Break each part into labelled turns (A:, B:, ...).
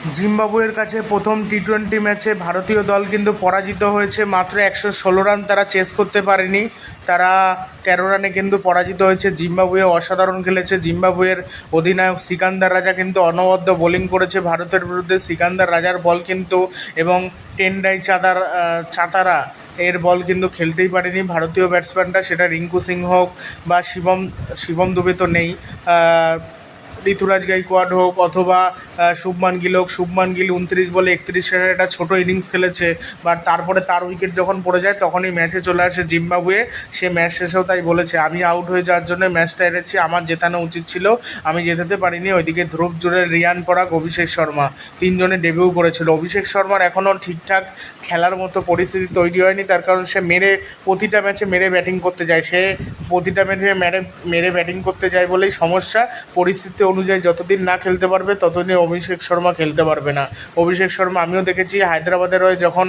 A: জিম্বাবুয়ের কাছে প্রথম টি টোয়েন্টি ম্যাচে ভারতীয় দল কিন্তু পরাজিত হয়েছে, মাত্র একশো ষোলো রান তারা চেস করতে পারেনি। তারা তেরো রানে কিন্তু পরাজিত হয়েছে। জিম্বাবুয়ে অসাধারণ খেলেছে। জিম্বাবুয়ের অধিনায়ক সিকান্দার রাজা কিন্তু অনবদ্য বোলিং করেছে ভারতের বিরুদ্ধে। সিকান্দার রাজার বল কিন্তু এবং টেন্ডাই চাঁদার চাতারা এর বল কিন্তু খেলতেই পারেনি। ভারতীয় ব্যাটসম্যানরা সেটা রিঙ্কু সিং হোক বা শিবম শিবম দুবে তো নেই। ঋতুরাজ গাইকোয়াড হোক অথবা শুভমান গিল হোক, শুভমান গিল উনত্রিশ বলে একত্রিশ রানের একটা ছোটো ইনিংস খেলেছে বাট তারপরে তার উইকেট যখন পড়ে যায়, তখনই ম্যাচে চলে আসে জিম্বাবুয়ে। সে ম্যাচ শেষেও তাই বলেছে, আমি আউট হয়ে যাওয়ার জন্য ম্যাচটা হেরেছি, আমার জেতানো উচিত ছিল, আমি জেতাতে পারিনি। ওইদিকে ধ্রুব জুড়ে রিয়ান পরাগ, অভিষেক শর্মা তিনজনে ডেবিউ করেছিল। অভিষেক শর্মার এখনও ঠিকঠাক খেলার মতো পরিস্থিতি তৈরি হয়নি, তার কারণ সে মেরে প্রতিটা ম্যাচে মেরে ব্যাটিং করতে যায়। সে প্রতিটা ম্যাচে মেরে মেরে ব্যাটিং করতে যায় বলেই সমস্যা, পরিস্থিতি অনুযায়ী যতদিন না খেলতে পারবে, ততদিন অভিষেক শর্মা খেলতে পারবে না। অভিষেক শর্মা, আমিও দেখেছি হায়দ্রাবাদের হয়ে যখন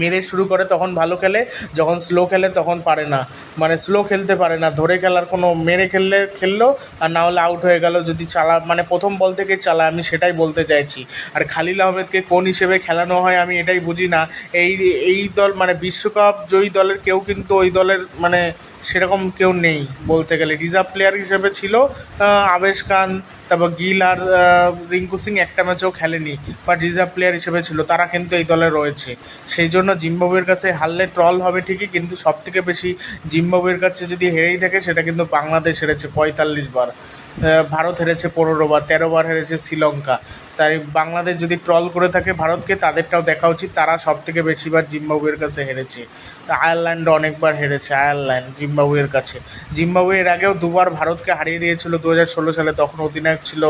A: মেরে শুরু করে তখন ভালো খেলে, যখন স্লো খেলে তখন পারে না। মানে স্লো খেলতে পারে না। ধরে খেলার কোনো মেরে খেললে খেললো, আর না হলে আউট হয়ে গেল। যদি চালা মানে প্রথম বল থেকে চালায়, আমি সেটাই বলতে চাইছি। আর খালিল আহমেদকে কোন হিসেবে খেলানো হয় আমি এটাই বুঝি না। এই এই দল মানে বিশ্বকাপ জয়ী দলের কেউ কিন্তু ওই দলের মানে সেরকম কেউ নেই বলতে গেলে। রিজার্ভ প্লেয়ার হিসেবে ছিল আবেশ খান তারপর গিল আর রিঙ্কু সিং একটা ম্যাচও খেলেনি, বা রিজার্ভ প্লেয়ার হিসেবে ছিল, তারা কিন্তু এই দলে রয়েছে। সেই জন্য জিম্বাবুয়ের কাছে হারলে ট্রল হবে ঠিকই, কিন্তু সব থেকে বেশি জিম্বাবুয়ের কাছে যদি হেরেই থাকে, সেটা কিন্তু বাংলাদেশ হেরেছে পঁয়তাল্লিশ বার। ভারত হেরেছে পনেরো বার, তেরো বার হেরেছে শ্রীলঙ্কা। তাই বাংলাদেশ যদি ট্রল করে থাকে ভারতকে, তাদেরটাও দেখা উচিত। তারা সব থেকে বেশিবার জিম্বাবুয়ের কাছে হেরেছে। আয়ারল্যান্ড অনেকবার হেরেছে, আয়ারল্যান্ড, জিম্বাবুয়ের কাছে। জিম্বাবুয়ে এর আগেও দুবার ভারতকে হারিয়ে দিয়েছিল দু হাজার ষোলো সালে, তখন অধিনায়ক ছিল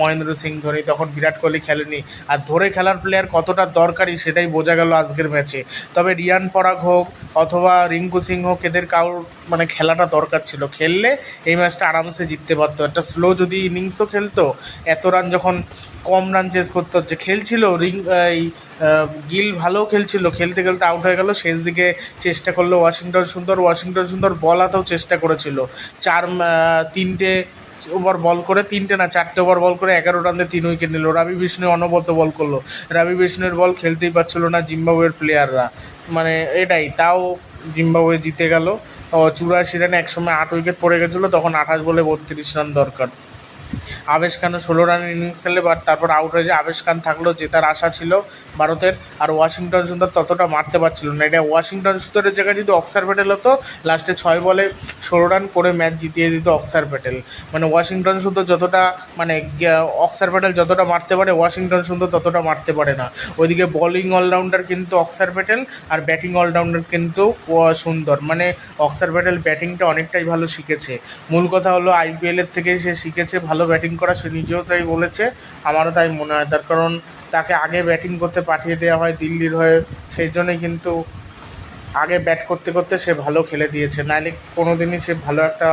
A: মহেন্দ্র সিং ধোনি, তখন বিরাট কোহলি খেলেনি। আর ধরে খেলার প্লেয়ার কতটা দরকারি সেটাই বোঝা গেল আজকের ম্যাচে তবে রিয়ান পরাগ হোক অথবা রিঙ্কু সিং হোক, এদের কারোর মানে খেলাটা দরকার ছিল। খেললে এই ম্যাচটা আরামসে জিততে পারতো। একটা স্লো যদি ইনিংসও খেলতো, এত রান যখন কম রান চেস করতে। হচ্ছে খেলছিল রিং এই গিল ভালো খেলছিল, খেলতে খেলতে আউট হয়ে গেল, শেষ দিকে চেষ্টা করল ওয়াশিংটন সুন্দর ওয়াশিংটন সুন্দর বল হাতেও চেষ্টা করেছিল। চার তিনটে ওভার বল করে, তিনটে না, চারটে ওভার বল করে এগারো রানে তিন উইকেট নিল। রবি বিষ্ণু অনবদ্য বল করল। রবি বিষ্ণুর বল খেলতেই পারছিল না জিম্বাবুয়ের প্লেয়াররা মানে এটাই, তাও জিম্বাবুয়ে জিতে গেল। চুরাশি রানে একসময় আট উইকেট পড়ে গেছিল, তখন আঠাশ বলে বত্রিশ রান দরকার। আবেশ খানও ষোলো রানের ইনিংস খেলে বাট তারপর আউট হয়ে যায়। আবেশ খান থাকলেও জেতার আশা ছিল ভারতের, আর ওয়াশিংটন সুন্দর ততটা মারতে পারছিল না। এটা ওয়াশিংটন সুন্দরের জায়গায় যদি অক্সার প্যাটেল হতো লাস্টে ছয় বলে ষোলো রান করে ম্যাচ জিতিয়ে দিত অক্সার প্যাটেল। মানে ওয়াশিংটন সুন্দর যতটা মানে অক্সার প্যাটেল যতটা মারতে পারে, ওয়াশিংটন সুন্দর ততটা মারতে পারে না। ওইদিকে বোলিং অলরাউন্ডার কিন্তু অক্সার প্যাটেল আর ব্যাটিং অলরাউন্ডার কিন্তু সুন্দর। মানে অক্সার প্যাটেল ব্যাটিংটা অনেকটাই ভালো শিখেছে। মূল কথা হলো আইপিএলের থেকে সে শিখেছে, ভালো ব্যাটিং করা সে নিজেও তাই বলেছে, আমারও তাই মনে হয়। তার কারণ তাকে আগে ব্যাটিং করতে পাঠিয়ে দেওয়া হয় দিল্লির হয়ে, সেই জন্যই কিন্তু আগে ব্যাট করতে করতে সে ভালো খেলে দিয়েছে। নাহলে কোনো দিনই সে ভালো একটা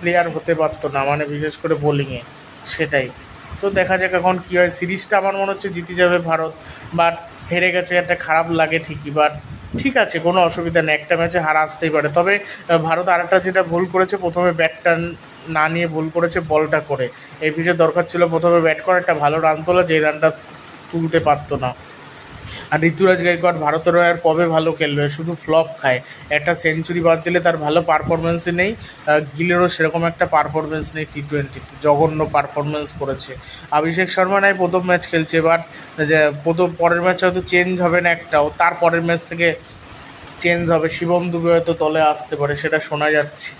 A: প্লেয়ার হতে পারতো না মানে বিশেষ করে বোলিংয়ে সেটাই। তো দেখা যাক এখন কী হয়। সিরিজটা আমার মনে হচ্ছে জিতে যাবে ভারত। বাট হেরে গেছে, একটা খারাপ লাগে ঠিকই। বাট ঠিক আছে, কোনো অসুবিধা নেই। একটা ম্যাচে হারা আসতেই পারে। তবে ভারত আরেকটা যেটা ভুল করেছে, প্রথমে ব্যাটটা না নিয়ে ভুল করেছে বলটা করে। এই পিছিয়ে দরকার ছিল প্রথমে ব্যাট করে একটা ভালো রান তোলা যে রানটা তুলতে পারতো না। আর ঋতুরাজ গাইকোয়াড় ভারতের আর কবে ভালো খেলবে? শুধু ফ্লপ খায়। একটা সেঞ্চুরি বাদ দিলে তার ভালো পারফরমেন্সই নেই। গিলেরও সেরকম একটা পারফরমেন্স নেই টি টোয়েন্টিতে জঘন্য পারফরমেন্স করেছে। অভিষেক শর্মা নাই, প্রথম ম্যাচ খেলছে। বাট প্রথম পরের ম্যাচ হয়তো চেঞ্জ হবে না একটাও। তার পরের ম্যাচ থেকে চেঞ্জ হবে। শিবম দুবে হয়তো দলে আসতে পারে, সেটা শোনা যাচ্ছে।